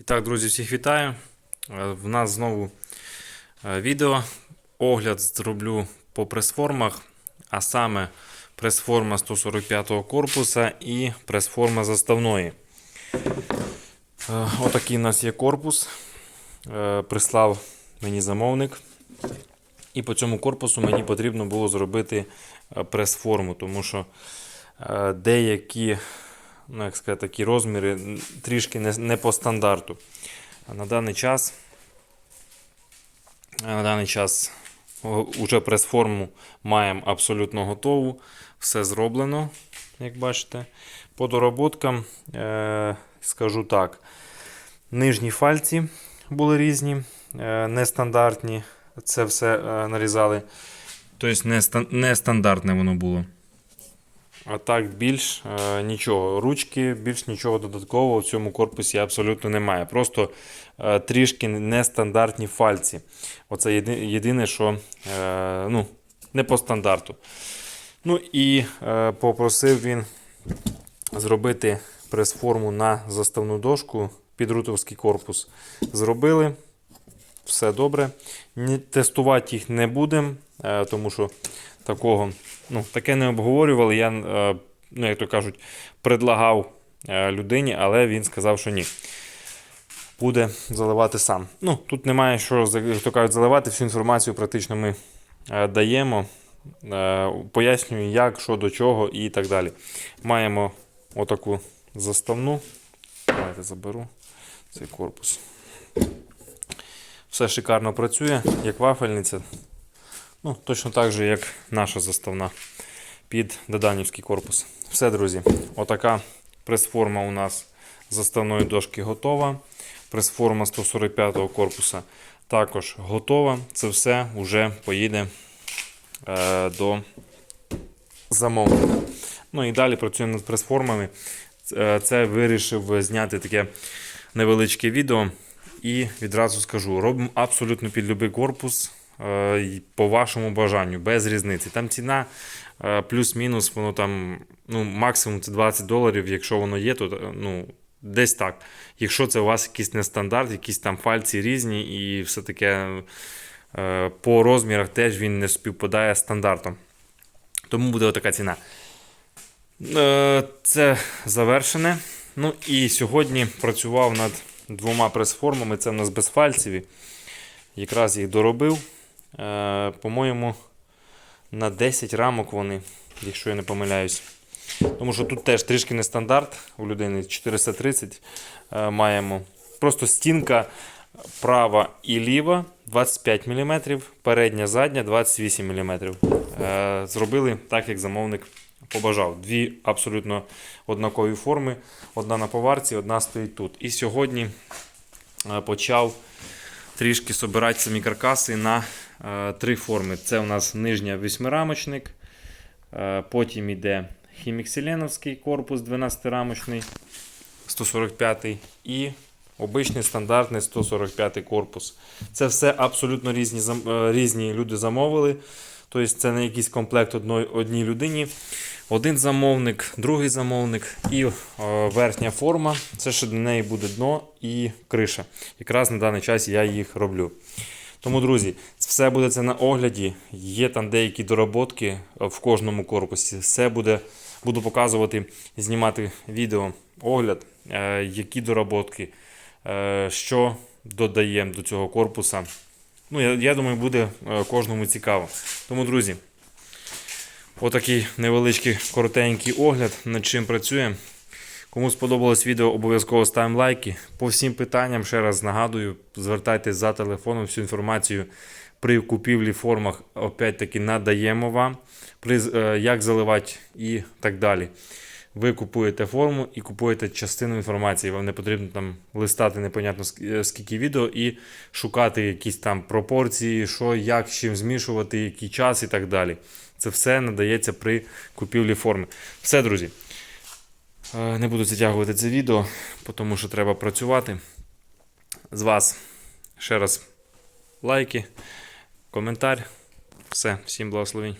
І так, друзі, всіх вітаю. Е, В нас знову е, відео. Огляд зроблю по прес-формах, а саме прес-форма 145-го корпуса і прес-форма заставної. Е, Отакий у нас є корпус. Прислав мені замовник. І по цьому корпусу мені потрібно було зробити прес-форму, тому що деякі ну, як сказати, такі розміри трішки не, не по стандарту. На даний час, на даний час уже прес-форму маємо абсолютно готову. Все зроблено, як бачите. По доработкам е, скажу так: нижні фальці були різні, е, нестандартні. Це все е, нарізали. Тобто нестандартне воно було. А так більш е, нічого. Ручки, більш нічого додаткового в цьому корпусі абсолютно немає. Просто е, трішки нестандартні фальці. Оце єди, єдине, що е, ну, не по стандарту. Ну і е, попросив він зробити прес-форму на заставну дошку під рутовський корпус. Зробили. Все добре. Тестувати їх не будемо, е, тому що такого, ну, таке не обговорювали. Я, е, ну, як то кажуть, предлагав е, людині, але він сказав, що ні. Буде заливати сам. Ну, тут немає що, як то кажуть, заливати. Всю інформацію практично ми е, даємо. Пояснюю, як, що до чого і так далі. Маємо отаку заставну. Давайте заберу цей корпус. Все шикарно працює, як вафельниця. Ну, точно так же, як наша заставна під Доданівський корпус. Все, друзі, отака прес-форма у нас заставної дошки готова. Прес-форма 145-го корпуса також готова. Це все вже поїде е, до замовника. Ну і далі працюємо над прес-формами. Е, Це вирішив зняти таке невеличке відео. І відразу скажу: робимо абсолютно під любий корпус по вашому бажанню, без різниці. Там ціна е, плюс-мінус, воно там ну, максимум це 20 доларів. Якщо воно є, то е, ну, десь так. Якщо це у вас якийсь нестандарт, якісь там фальці різні, і все таке е, по розмірах теж він не співпадає стандартом. Тому буде така ціна. Е, Це завершене. Ну і сьогодні працював над двома прес-формами. Це в нас безфальцеві. Якраз їх доробив. Е, По-моєму, на 10 рамок вони, якщо я не помиляюсь. Тому що тут теж трішки не стандарт у людини 430 е, маємо. Просто стінка права і ліва 25 мм, передня задня 28 мм. Е, Зробили так, як замовник побажав. Дві абсолютно однакові форми. Одна на поварці, одна стоїть тут. І сьогодні е, почав трішки собирати самі каркаси на три форми. Це у нас нижня восьмирамочник, е, потім йде хімікселеновський корпус 12-рамочний, 145 і обичний стандартний 145 корпус. Це все абсолютно різні, е, різні люди замовили. Тобто це не якийсь комплект одної, одній людині. Один замовник, другий замовник і е, верхня форма. Це ще до неї буде дно і криша. Якраз на даний час я їх роблю. Тому, друзі, все буде це на огляді. Є там деякі доработки е, в кожному корпусі. Все буде, буду показувати, знімати відео, огляд, е, які доработки, е, що додаємо до цього корпуса. Ну, я, я думаю, буде кожному цікаво. Тому, друзі, отакий невеличкий коротенький огляд, над чим працюємо. Кому сподобалось відео, обов'язково ставимо лайки. По всім питанням, ще раз нагадую, звертайтесь за телефоном, всю інформацію при купівлі формах опять-таки надаємо вам, при, е, як заливати і так далі. Ви купуєте форму і купуєте частину інформації. Вам не потрібно там листати непонятно е, скільки відео і шукати якісь там пропорції, що, як, з чим змішувати, який час і так далі. Це все надається при купівлі форми. Все, друзі. Е, Не буду затягувати це відео, тому що треба працювати. З вас ще раз лайки, коментар. Все, всім благословень.